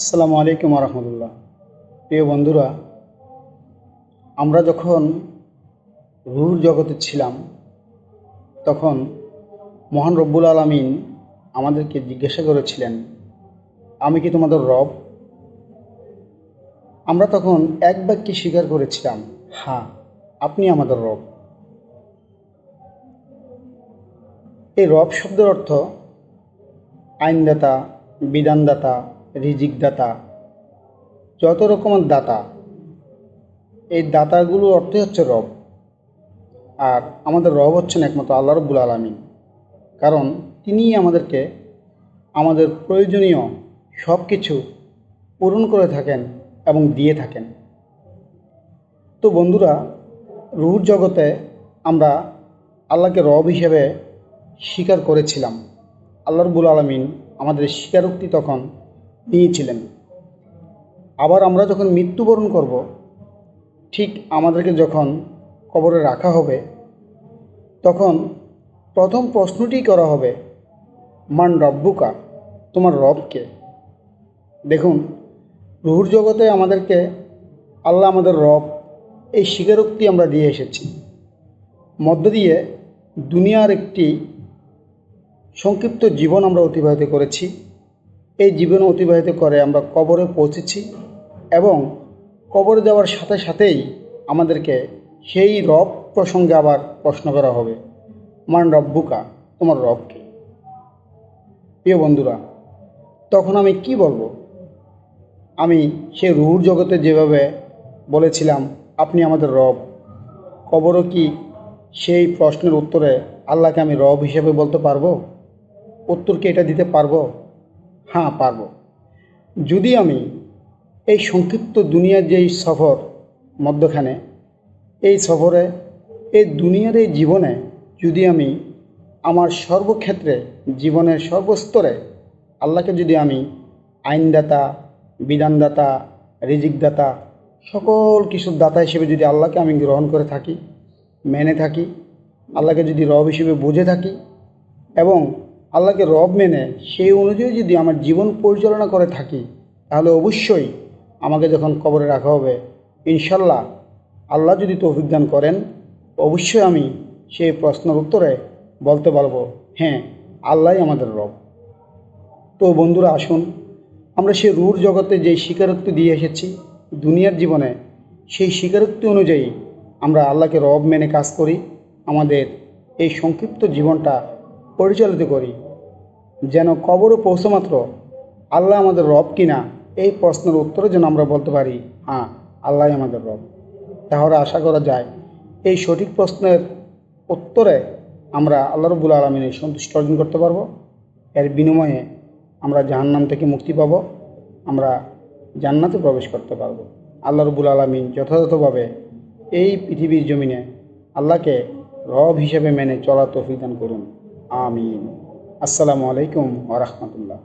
আসসালামু আলাইকুম রহমতুল্লাহ প্রিয় বন্ধুরা, আমরা যখন রুহুর জগতে ছিলাম, তখন মহান রব্বুল আলমিন আমাদেরকে জিজ্ঞাসা করেছিলেন, আমি কি তোমাদের রব? আমরা তখন এক বাক্যে স্বীকার করেছিলাম হ্যাঁ আপনি আমাদের রব। এই রব শব্দের অর্থ আইনদাতা, বিধানদাতা রিজিকদাতা যত রকমের দাতা, এই দাতাগুলোর অর্থই হচ্ছে রব। আর আমাদের রব হচ্ছেন একমাত্র আল্লাহ রব্বুল আলমী কারণ তিনিই আমাদেরকে আমাদের প্রয়োজনীয় সব কিছু পূরণ করে থাকেন এবং দিয়ে থাকেন। তো বন্ধুরা, রুহুর জগতে আমরা আল্লাহকে রব হিসেবে স্বীকার করেছিলাম। আল্লাহ রব্বুল আলমিন আমাদের স্বীকারোক্তি তখন নিয়েছিলেন আবার আমরা যখন মৃত্যুবরণ করব, ঠিক আমাদেরকে যখন কবরে রাখা হবে, তখন প্রথম প্রশ্নটি করা হবে, মান রব্বুকা, তোমার রবকে দেখুন, রুহুর জগতে আমাদেরকে আল্লাহ আমাদের রব এই স্বীকারোক্তি আমরা দিয়ে এসেছি। মধ্য দিয়ে দুনিয়ার একটি সংক্ষিপ্ত জীবন আমরা অতিবাহিত করেছি। এই জীবন অতিবাহিত করে আমরা কবরে পৌঁছেছি এবং কবরে যাওয়ার সাথে সাথেই আমাদেরকে সেই রব প্রসঙ্গে আবার প্রশ্ন করা হবে। মান রব্বুকা, তোমার রবকে প্রিয় বন্ধুরা, তখন আমি কি বলব? আমি সে রুহুর জগতে যেভাবে বলেছিলাম, আপনি আমাদের রব। কবরও কি সেই প্রশ্নের উত্তরে আল্লাহকে আমি রব হিসেবে বলতে পারব? উত্তর কি এটা দিতে পারব? হ্যাঁ পারব। যদি আমি এই সংক্ষিপ্ত দুনিয়ার যেই সফর মধ্যখানে, এই সফরে, এই দুনিয়ার এই জীবনে যদি আমি আমার সর্বক্ষেত্রে, জীবনের সর্বস্তরে আল্লাহকে যদি আমি আইনদাতা, বিধানদাতা, রিজিকদাতা, সকল কিছুর দাতা হিসেবে যদি আল্লাহকে আমি গ্রহণ করে থাকি, মেনে থাকি, আল্লাহকে যদি রব হিসেবে বুঝে থাকি এবং আল্লাহকে রব মেনে সেই অনুযায়ী যদি আমার জীবন পরিচালনা করে থাকি, তাহলে অবশ্যই আমাকে যখন কবরে রাখা হবে, ইনশাল্লাহ আল্লাহ যদি তৌফিক দান করেন, অবশ্যই আমি সেই প্রশ্নের উত্তরে বলতে পারব হ্যাঁ আল্লাহই আমাদের রব। তো বন্ধুরা, আসুন, আমরা সেই রুর জগতে যে স্বীকারোক্তি দিয়ে এসেছি, দুনিয়ার জীবনে, সেই স্বীকারোক্তি অনুযায়ী আমরা আল্লাহকে রব মেনে কাজ করি। আমাদের এই সংক্ষিপ্ত জীবনটা পরিচালিত করি। যেন কবরে পৌঁছে মাত্র আল্লাহ আমাদের রব কিনা, এই প্রশ্নের উত্তরে যেন আমরা বলতে পারি হ্যাঁ আল্লাহ আমাদের রব। তাহলে আশা করা যায়, এই সঠিক প্রশ্নের উত্তরে আমরা আল্লাহ রবুল আলমিনের সন্তুষ্ট অর্জন করতে পারব। এর বিনিময়ে আমরা জাহান্নাম থেকে মুক্তি পাব, আমরা জান্নাতে প্রবেশ করতে পারব। আল্লাহ রবুল আলমিন যথাযথভাবে এই পৃথিবীর জমিনে আল্লাহকে রব হিসেবে মেনে চলা তৌফিক করুন। আমিন। আসসালামু আলাইকুম ওরহমতুল্লাহ